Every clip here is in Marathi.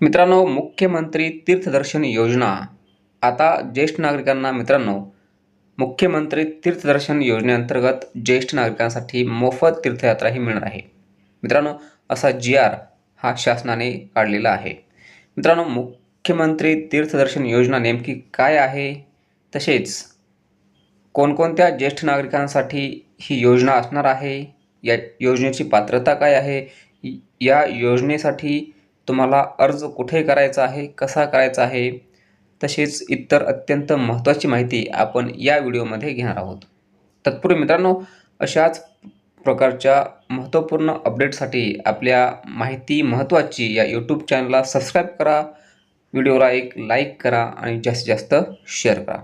मित्रांनो मुख्यमंत्री तीर्थदर्शन योजना. आता ज्येष्ठ नागरिकांना मित्रांनो मुख्यमंत्री तीर्थदर्शन योजनेअंतर्गत ज्येष्ठ नागरिकांसाठी मोफत तीर्थयात्रा ही मिळणार आहे. मित्रांनो असा जी आर हा शासनाने काढलेला आहे. मित्रांनो मुख्यमंत्री तीर्थदर्शन योजना नेमकी काय आहे? तसेच कोणकोणत्या ज्येष्ठ नागरिकांसाठी ही योजना असणार आहे? या योजनेची पात्रता काय आहे? या योजनेसाठी तुम्हाला अर्ज कुठे करायचा आहे कसा करायचा आहे तसेच इतर अत्यंत महत्त्वाची माहिती आपण या व्हिडिओमध्ये घेणार आहोत. तत्पूर्वी मित्रांनो अशाच प्रकारच्या महत्त्वपूर्ण अपडेटसाठी आपल्या माहिती महत्त्वाची या यूट्यूब चॅनलला सबस्क्राईब करा व्हिडिओला एक लाईक करा आणि जास्तीत जास्त शेअर करा.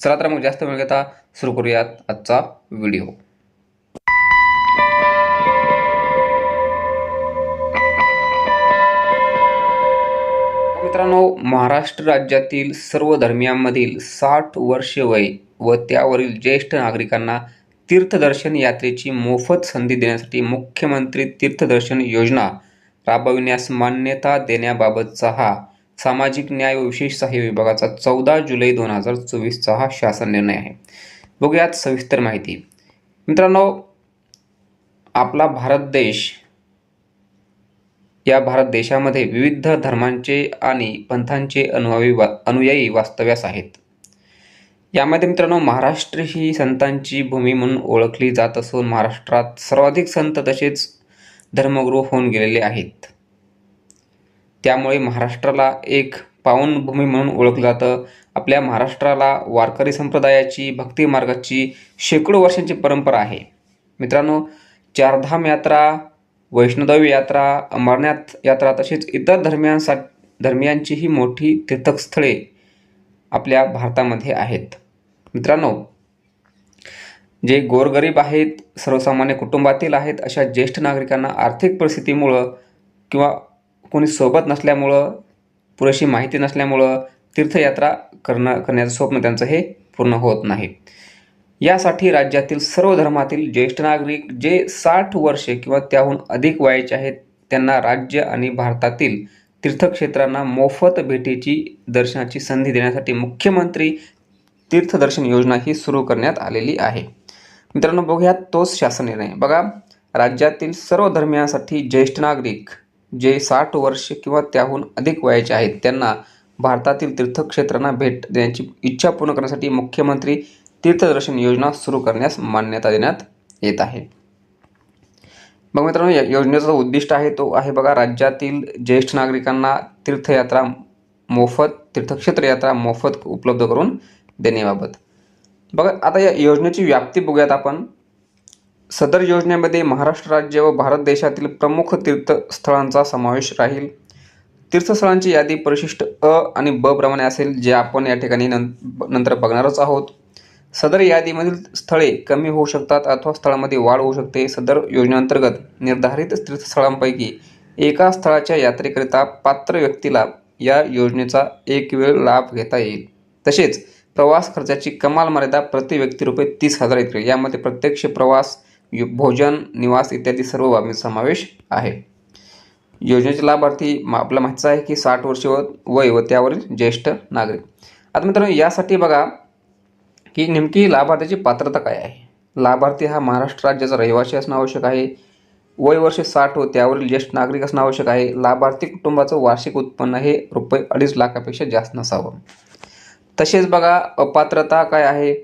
चला तर मग जास्त वेळ घेता सुरू करूयात आजचा व्हिडिओ. मित्रांनो महाराष्ट्र राज्यातील सर्व धर्मियांमधील साठ वर्षे वय व त्यावरील ज्येष्ठ नागरिकांना तीर्थदर्शन यात्रेची मोफत संधी देण्यासाठी मुख्यमंत्री तीर्थदर्शन योजना राबविण्यास मान्यता देण्याबाबतचा हा सामाजिक न्याय व विशेष सहाय्य विभागाचा चौदा जुलै दोन हजार चोवीसचा हा शासन निर्णय आहे. बघूयात सविस्तर माहिती. मित्रांनो आपला भारत देश या भारत देशामध्ये विविध धर्मांचे आणि पंथांचे अनुयायी वा अनुयायी वास्तव्यास आहेत. यामध्ये मित्रांनो महाराष्ट्र ही संतांची भूमी म्हणून ओळखली जात असून महाराष्ट्रात सर्वाधिक संत तसेच धर्मगुरू होऊन गेलेले आहेत. त्यामुळे महाराष्ट्राला एक पावनभूमी म्हणून ओळखलं जातं. आपल्या महाराष्ट्राला वारकरी संप्रदायाची भक्ती मार्गाची शेकडो वर्षांची परंपरा आहे. मित्रांनो चारधाम यात्रा वैष्णोदेवी यात्रा अमरनाथ यात्रा तसेच इतर धर्मियांसा धर्मियांचीही मोठी तीर्थस्थळे आपल्या भारतामध्ये आहेत. मित्रांनो जे गोरगरीब आहेत सर्वसामान्य कुटुंबातील आहेत अशा ज्येष्ठ नागरिकांना आर्थिक परिस्थितीमुळं किंवा कोणी सोबत नसल्यामुळं पुरेशी माहिती नसल्यामुळं तीर्थयात्रा करणं करण्याचं स्वप्न त्यांचं हे पूर्ण होत नाही. यासाठी राज्यातील सर्व धर्मातील ज्येष्ठ नागरिक जे साठ वर्षे किंवा त्याहून अधिक वयाचे आहेत त्यांना राज्य आणि भारतातील तीर्थक्षेत्रांना मोफत भेटीची दर्शनाची संधी देण्यासाठी मुख्यमंत्री तीर्थदर्शन योजना ही सुरू करण्यात आलेली आहे. मित्रांनो बघूया तोच शासन निर्णय. बघा राज्यातील सर्व धर्मियांसाठी ज्येष्ठ नागरिक जे साठ वर्ष किंवा त्याहून अधिक वयाचे आहेत त्यांना भारतातील तीर्थक्षेत्रांना भेट देण्याची इच्छा पूर्ण करण्यासाठी मुख्यमंत्री तीर्थदर्शन योजना सुरू करण्यास मान्यता देण्यात येत आहे. मग मित्रांनो या योजनेचा उद्दिष्ट आहे तो आहे बघा राज्यातील ज्येष्ठ नागरिकांना तीर्थयात्रा मोफत तीर्थक्षेत्र यात्रा मोफत उपलब्ध करून देण्याबाबत. बघा आता या योजनेची व्याप्ती बघूयात आपण. सदर योजनेमध्ये महाराष्ट्र राज्य व भारत देशातील प्रमुख तीर्थस्थळांचा समावेश राहील. तीर्थस्थळांची यादी परिशिष्ट अ आणि ब प्रमाणे असेल जे आपण या ठिकाणी नंतर बघणारच आहोत. सदर यादीमधील स्थळे कमी होऊ शकतात अथवा स्थळामध्ये वाढ होऊ शकते. सदर योजनेअंतर्गत निर्धारित तीर्थस्थळांपैकी एका स्थळाच्या यात्रेकरिता पात्र व्यक्तीला या योजनेचा एक वेळ लाभ घेता येईल. तसेच प्रवास खर्चाची कमाल मर्यादा प्रति व्यक्ती रुपये तीस हजार इतके. यामध्ये प्रत्यक्ष प्रवास यु- भोजन निवास इत्यादी सर्व बाबींचा समावेश आहे. योजनेचे लाभार्थी म- आपल्याला आहे की साठ वर्ष व वय व त्यावरील ज्येष्ठ नागरिक. आता मित्रांनो यासाठी बघा की नेमकी लाभार्थ्याची पात्रता काय आहे? लाभार्थी हा महाराष्ट्र राज्याचा रहिवासी असणं आवश्यक आहे. वय वर्ष साठ व त्यावरील ज्येष्ठ नागरिक असणं आवश्यक आहे. लाभार्थी कुटुंबाचं वार्षिक उत्पन्न हे रुपये अडीच लाखापेक्षा जास्त नसावं. तसेच बघा अपात्रता काय आहे?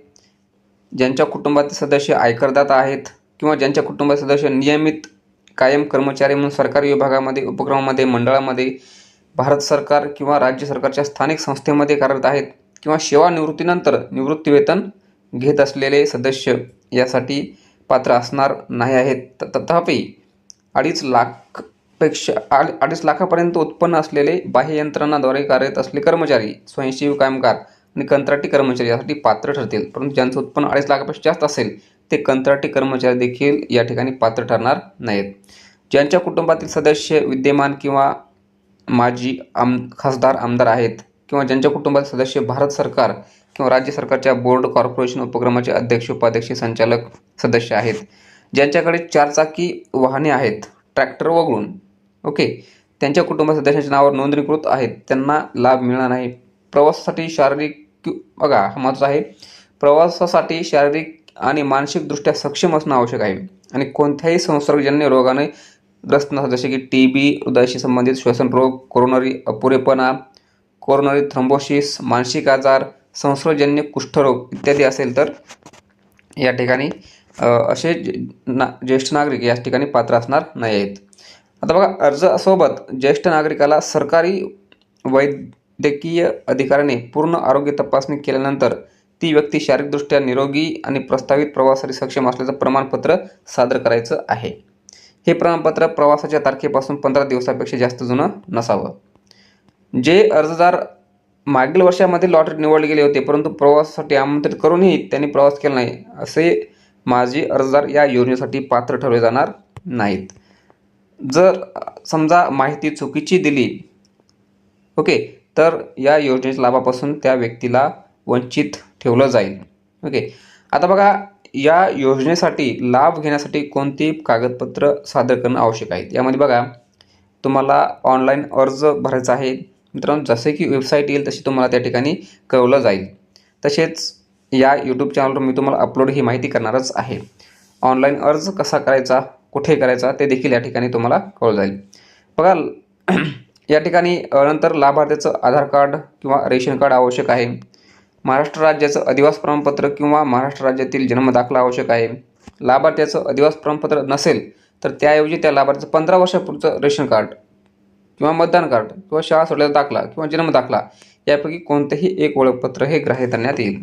ज्यांच्या कुटुंबातील सदस्य आयकरदाता आहेत किंवा ज्यांच्या कुटुंबात सदस्य नियमित कायम कर्मचारी म्हणून सरकारी विभागामध्ये उपक्रमामध्ये मंडळामध्ये भारत सरकार किंवा राज्य सरकारच्या स्थानिक संस्थेमध्ये कार्यरत आहेत किंवा सेवानिवृत्तीनंतर निवृत्तीवेतन घेत असलेले सदस्य यासाठी पात्र असणार नाही आहेत. त- तथापि अडीच लाखपेक्षा आड अडीच लाखापर्यंत उत्पन्न असलेले बाह्य यंत्रणाद्वारे कार्यरत असले कर्मचारी स्वयंसेवी कामगार आणि कंत्राटी कर्मचारी यासाठी पात्र ठरतील. परंतु ज्यांचं उत्पन्न अडीच लाखापेक्षा जास्त असेल ते कंत्राटी कर्मचारी देखील या ठिकाणी पात्र ठरणार नाहीत. ज्यांच्या कुटुंबातील सदस्य विद्यमान किंवा माजी आम खासदार आमदार आहेत किंवा ज्यांच्या कुटुंबात सदस्य भारत सरकार किंवा राज्य सरकारच्या बोर्ड कॉर्पोरेशन उपक्रमाचे अध्यक्ष उपाध्यक्ष संचालक सदस्य आहेत. ज्यांच्याकडे चारचाकी वाहने आहेत ट्रॅक्टर वगळून ओके? त्यांच्या कुटुंबात सदस्यांच्या नावावर नोंदणीकृत आहेत. त्यांना लाभ मिळणार नाही. प्रवासासाठी शारीरिक बघा हा महत्त्वाचा आहे. प्रवासासाठी शारीरिक आणि मानसिकदृष्ट्या सक्षम असणं आवश्यक आहे. आणि कोणत्याही संसर्गजन्य रोगाने ग्रस्त नसतात जसे की टी बी हृदयाशी संबंधित श्वसन रोग कोरोनरी अपुरेपणा कोरोनरी थ्रोम्बोसिस मानसिक आजार संसर्गजन्य कुष्ठरोग इत्यादी असेल तर या ठिकाणी असे ना ज्येष्ठ नागरिक या ठिकाणी पात्र असणार नाही आहेत आता बघा अर्जासोबत ज्येष्ठ नागरिकाला सरकारी वैद्यकीय अधिकाऱ्याने पूर्ण आरोग्य तपासणी केल्यानंतर ती व्यक्ती शारीरिकदृष्ट्या निरोगी आणि प्रस्तावित प्रवासासाठी सक्षम असल्याचं प्रमाणपत्र सादर करायचं आहे. हे प्रमाणपत्र प्रवासाच्या तारखेपासून पंधरा दिवसापेक्षा जास्त जुनं नसावं. जे अर्जदार मागील वर्षामध्ये लॉटरी निवडले गेले होते परंतु प्रवासासाठी आमंत्रित करूनही त्यांनी प्रवास केला नाही असे माजी अर्जदार या योजनेसाठी पात्र ठरवले जाणार नाहीत. जर समजा माहिती चुकीची दिली ओके तर या योजनेच्या लाभापासून त्या व्यक्तीला वंचित ठेवलं जाईल ओके. आता बघा या योजनेसाठी लाभ घेण्यासाठी कोणती कागदपत्र सादर करणं आवश्यक आहे यामध्ये बघा तुम्हाला ऑनलाईन अर्ज भरायचा आहे मित्रांनो जसे की वेबसाईट येईल तशी तुम्हाला त्या ठिकाणी कळवलं जाईल. तसेच या यूट्यूब चॅनलवर मी तुम्हाला अपलोड ही माहिती करणारच आहे. ऑनलाईन अर्ज कसा करायचा कुठे करायचा ते देखील या ठिकाणी तुम्हाला कळलं जाईल. बघा या ठिकाणी नंतर लाभार्थ्याचं आधार कार्ड किंवा रेशन कार्ड आवश्यक आहे. महाराष्ट्र राज्याचं अधिवास प्रमाणपत्र किंवा महाराष्ट्र राज्यातील जन्मदाखला आवश्यक आहे. लाभार्थ्याचं अधिवास प्रमाणपत्र नसेल तर त्याऐवजी त्या लाभार्थ्याचं पंधरा वर्षापूर्वीचं रेशन कार्ड. किंवा मतदान कार्ड किंवा शाळा सोडल्याचा दाखला किंवा जन्म दाखला यापैकी कोणतेही एक ओळखपत्र हे ग्राह्य धरण्यात येईल.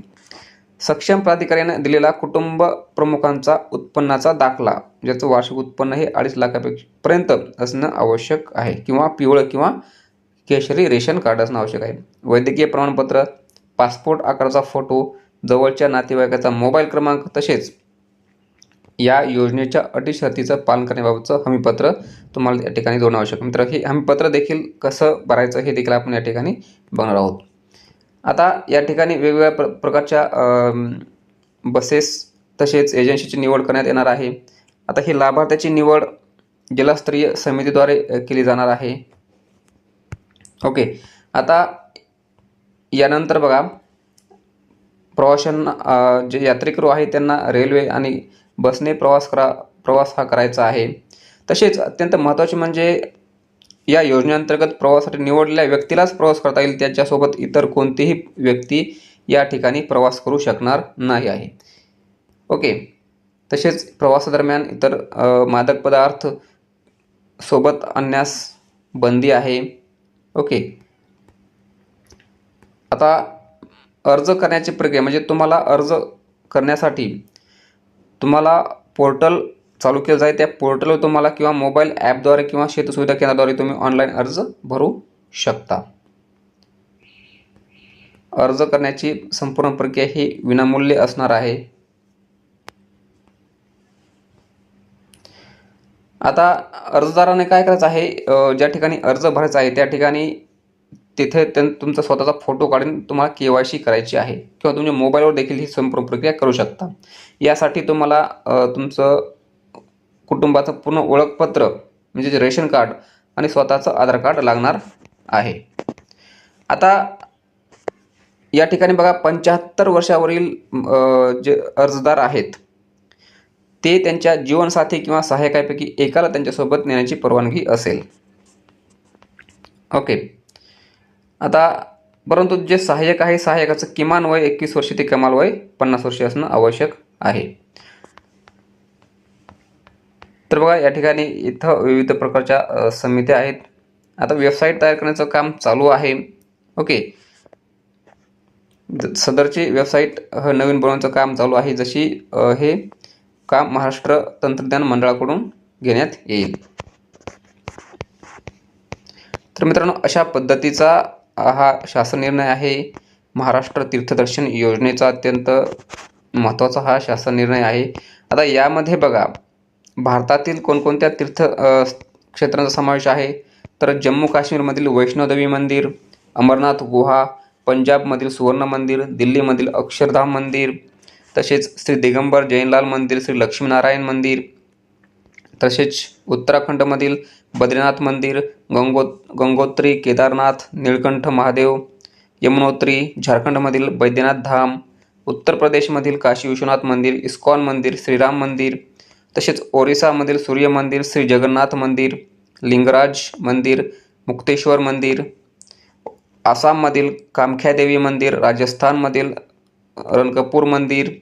सक्षम प्राधिकाऱ्याने दिलेला कुटुंब प्रमुखांचा उत्पन्नाचा दाखला ज्याचं वार्षिक उत्पन्न हे अडीच लाखापेक्षा पर्यंत असणं आवश्यक आहे किंवा पिवळं किंवा केशरी रेशन कार्ड असणं आवश्यक आहे. वैद्यकीय प्रमाणपत्र पासपोर्ट आकाराचा फोटो जवळच्या नातेवाईकाचा मोबाईल क्रमांक तसेच या योजनेच्या अटी शर्तीचं पालन करण्याबाबतचं हमीपत्र तुम्हाला या ठिकाणी दोन आवश्यक आहे. मित्र हे हमीपत्र देखील कसं भरायचं हे देखील आपण या ठिकाणी बघणार आहोत. आता या ठिकाणी वेगवेगळ्या प्र प्रकारच्या बसेस तसेच एजन्सीची निवड करण्यात येणार आहे. आता ही लाभार्थ्याची निवड जिल्हास्तरीय समितीद्वारे केली जाणार आहे. ओके. आता यानंतर बघा प्रवाशांना जे यात्रेकरू आहेत त्यांना रेल्वे आणि बसने प्रवास करा प्रवास हा करायचा आहे. तसेच अत्यंत महत्त्वाचे म्हणजे या योजनेअंतर्गत प्रवासासाठी निवडलेल्या व्यक्तीलाच प्रवास करता येईल त्याच्यासोबत इतर कोणतीही व्यक्ती या ठिकाणी प्रवास करू शकणार नाही आहे. ओके. तसेच प्रवासादरम्यान इतर मादक पदार्थ सोबत आणण्यास बंदी आहे. ओके. आता अर्ज करण्याची प्रक्रिया म्हणजे तुम्हाला अर्ज करण्यासाठी तुम्हाला पोर्टल चालू केलं जाईल. त्या पोर्टलवर तुम्हाला किंवा मोबाईल ॲपद्वारे किंवा शेतसुविधा केंद्राद्वारे तुम्ही ऑनलाईन अर्ज भरू शकता. अर्ज करण्याची संपूर्ण प्रक्रिया ही विनामूल्य असणार आहे. आता अर्जदाराने काय करायचं आहे? ज्या ठिकाणी अर्ज भरायचा आहे त्या ठिकाणी तिथे त्यां तुमचा स्वतःचा फोटो काढून तुम्हाला के वाय सी करायची आहे किंवा तुमच्या मोबाईलवर देखील ही संपूर्ण प्रक्रिया करू शकता. यासाठी तुम्हाला तुमचं कुटुंबाचं पूर्ण ओळखपत्र म्हणजे रेशन कार्ड आणि स्वतःचं आधार कार्ड लागणार आहे. आता या ठिकाणी बघा पंच्याहत्तर वर्षावरील जे अर्जदार आहेत ते त्यांच्या जीवनसाथी किंवा सहाय्यकापैकी एकाला त्यांच्यासोबत नेण्याची परवानगी असेल. ओके. आता परंतु जे सहाय्यक आहे सहाय्यकाचं किमान वय एकवीस वर्ष ते कमाल वय पन्नास वर्ष असणं आवश्यक आहे. तर बघा या ठिकाणी इथं विविध प्रकारच्या समित्या आहेत. आता वेबसाईट तयार करण्याचं काम चालू आहे. ओके. ज- सदरची वेबसाईट नवीन बनवण्याचं काम चालू आहे जशी हे काम महाराष्ट्र तंत्रज्ञान मंडळाकडून घेण्यात येईल. तर मित्रांनो अशा पद्धतीचा हा शासन निर्णय आहे. महाराष्ट्र तीर्थदर्शन योजनेचा अत्यंत महत्त्वाचा हा शासन निर्णय आहे. आता यामध्ये बघा भारतातील कोणकोणत्या तीर्थ क्षेत्रांचा समावेश आहे? तर जम्मू काश्मीरमधील वैष्णोदेवी मंदिर अमरनाथ गुहा पंजाबमधील सुवर्ण मंदिर दिल्लीमधील अक्षरधाम मंदिर तसेच श्री दिगंबर जैनलाल मंदिर श्री लक्ष्मीनारायण मंदिर तसेच उत्तराखंडमधील बद्रीनाथ मंदिर गंगो, गंगोत्री केदारनाथ निळकंठ महादेव, यमुनोत्री, झारखंडमधील बैद्यनाथ धाम उत्तर प्रदेशमधील काशी विश्वनाथ मंदिर, इस्कॉन मंदिर, श्रीराम मंदिर, तसेच ओरिसामधील सूर्य मंदिर, श्री जगन्नाथ मंदिर, लिंगराज मंदिर, मुक्तेश्वर मंदिर, आसाममधील कामख्यादेवी मंदिर, राजस्थानमधील रणकपूर मंदिर,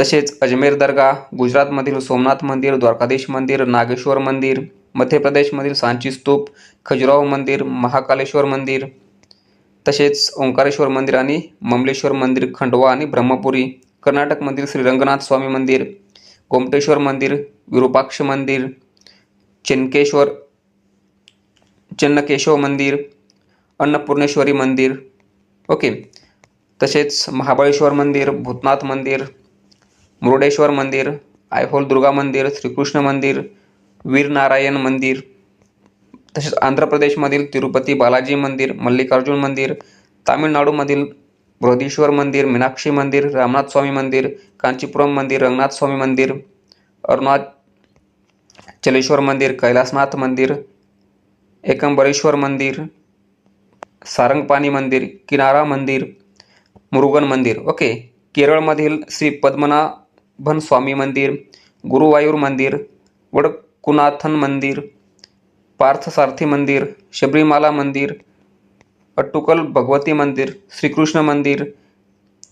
तसेच अजमेर दर्गा, गुजरातमधील सोमनाथ मंदिर, द्वारकाधीश मंदिर, नागेश्वर मंदिर मध्य प्रदेशमधील सांची स्तूप खजुराहो मंदिर महाकालेश्वर मंदिर तसेच ओंकारेश्वर मंदिर आणि ममलेश्वर मंदिर खंडवा आणि ब्रह्मपुरी कर्नाटकमधील श्री रंगनाथ स्वामी मंदिर गोमटेश्वर मंदिर विरूपाक्ष मंदिर चेनकेश्वर चन्नकेशव मंदिर अन्नपूर्णेश्वरी मंदिर ओके. तसेच महाबळेश्वर मंदिर भूतनाथ मंदिर मुरुडेश्वर मंदिर आयहोल दुर्गा मंदिर श्रीकृष्ण मंदिर वीरनारायण मंदिर तसेच आंध्र प्रदेशमधील तिरुपती बालाजी मंदिर मल्लिकार्जुन मंदिर तामिळनाडूमधील बृहदीश्वर मंदिर मीनाक्षी मंदिर रामनाथ स्वामी मंदिर कांचीपुरम मंदिर रंगनाथ स्वामी मंदिर अरुणाचलेश्वर मंदिर कैलासनाथ मंदिर एकंबरेश्वर मंदिर सारंगपाणी मंदिर किनारा मंदिर मुरुगन मंदिर. ओके. केरळमधील श्री पद्मनाभन स्वामी मंदिर गुरुवायूर मंदिर वड कुनाथन मंदिर पार्थसारथी मंदिर शबरीमाला मंदिर अट्टुकल भगवती मंदिर श्रीकृष्ण मंदिर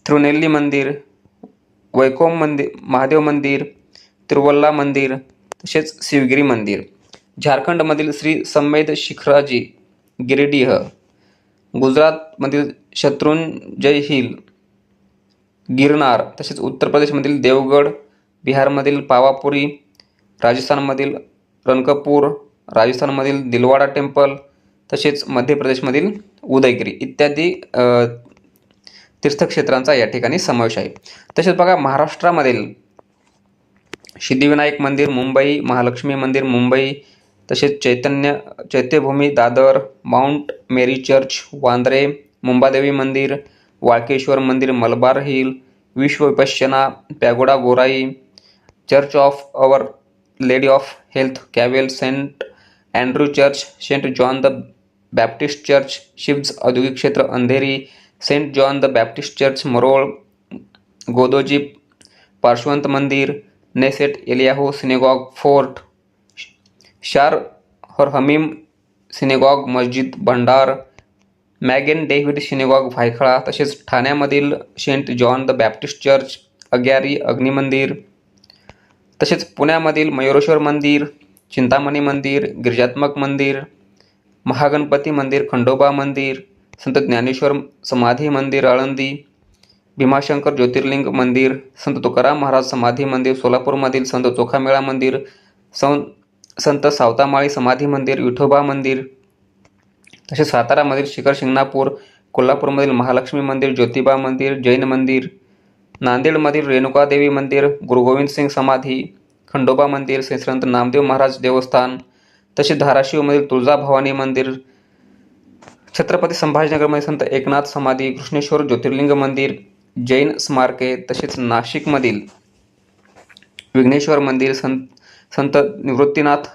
थिरुनेल्ली मंदिर वैकोम मंदिर महादेव मंदिर तिरुवल्ला मंदिर तसेच शिवगिरी मंदिर. झारखंडमधील श्री संवेद शिखराजी गिरिडीह गुजरातमधील शत्रुंजय हिल गिरनार तसेच उत्तर प्रदेशमधील देवगड बिहारमधील पावापुरी राजस्थानमधील रणकपूर राजस्थानमधील दिलवाडा टेम्पल तसेच मध्य प्रदेशमधील उदयगिरी इत्यादी तीर्थक्षेत्रांचा या ठिकाणी समावेश आहे. तसेच बघा महाराष्ट्रामधील सिद्धिविनायक मंदिर मुंबई महालक्ष्मी मंदिर मुंबई तसेच Chaitanya Chaityabhoomi Dadar mount Mary church Vandre Mumbadevi मंदिर वाळकेश्वर मंदिर Malabar hill Vishwa Vipassana pagoda Gorai church of our lady of health Cavel saint Andrew church saint John the Baptist church शिव्ज औद्योगिक क्षेत्र Andheri saint John the Baptist church Marol Godiji Parshvanath मंदिर नेसेट एलियाहो सिनेगॉग फोर्ट शार हरहमीम सिनेगॉग मस्जिद भंडार मॅगेन डेव्हिड सिनेगॉग भायखळा तसेच ठाण्यामधील saint John the Baptist church agiary अग्निमंदिर तसेच पुण्यामधील मयुरेश्वर मंदिर चिंतामणी मंदिर गिरिजात्मक मंदिर महागणपती मंदिर खंडोबा मंदिर संत ज्ञानेश्वर समाधी मंदिर आळंदी भीमाशंकर ज्योतिर्लिंग मंदिर संत तुकाराम महाराज समाधी मंदिर सोलापूरमधील संत चोखामेळा मंदिर सं संत सावतामाळी समाधी मंदिर विठोबा मंदिर तसेच सातारामधील शिखर शिंगणापूर कोल्हापूरमधील महालक्ष्मी मंदिर ज्योतिबा मंदिर जैन मंदिर नांदेडमधील रेणुकादेवी मंदिर गुरुगोविंद सिंग समाधी खंडोबा मंदिर श्री संत नामदेव महाराज देवस्थान तसेच धाराशिवमधील तुळजाभवानी मंदिर छत्रपती संभाजीनगरमध्ये संत एकनाथ समाधी कृष्णेश्वर ज्योतिर्लिंग मंदिर जैन स्मारके तसेच नाशिकमधील विघ्नेश्वर मंदिर संत संत निवृत्तीनाथ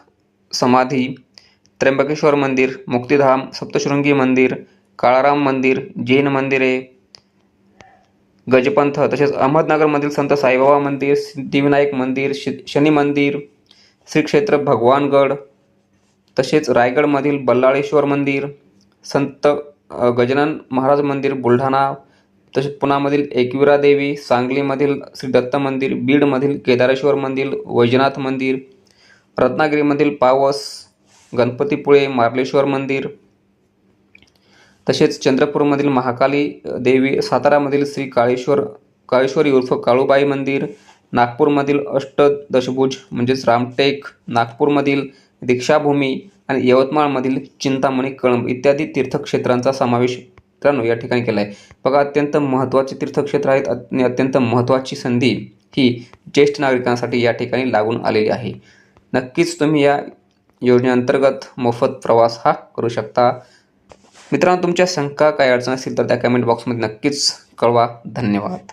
समाधी त्र्यंबकेश्वर मंदिर मुक्तिधाम सप्तशृंगी मंदिर काळाराम मंदिर जैन मंदिरे गजपंथ तसेच अहमदनगरमधील संत साईबाबा मंदिर सिद्धिविनायक मंदिर शि शनी मंदिर श्री क्षेत्र भगवानगड तसेच रायगडमधील बल्लाळेश्वर मंदिर संत गजानन महाराज मंदिर बुलढाणा तसेच पुण्यामधील एकविरा देवी सांगलीमधील श्री दत्त मंदिर बीडमधील केदारेश्वर मंदिर वैजनाथ मंदिर रत्नागिरीमधील पावस गणपतीपुळे मार्लेश्वर मंदिर तसेच चंद्रपूरमधील महाकाली देवी सातारामधील श्री काळेश्वर काळेश्वरी उर्फ काळूबाई मंदिर नागपूरमधील अष्टदशभुज म्हणजेच रामटेक नागपूरमधील दीक्षाभूमी आणि यवतमाळमधील चिंतामणी कळंब इत्यादी तीर्थक्षेत्रांचा समावेश मित्रांनो या ठिकाणी केला आहे बघा अत्यंत महत्त्वाचे तीर्थक्षेत्र आहेत आणि अत्यंत महत्त्वाची संधी ही ज्येष्ठ नागरिकांसाठी या ठिकाणी लागून आलेली आहे. नक्कीच तुम्ही या योजनेअंतर्गत मोफत प्रवास हा करू शकता. मित्रांनो तुमच्या शंका काय अडचण असतील तर त्या कमेंट बॉक्समध्ये नक्कीच कळवा. धन्यवाद.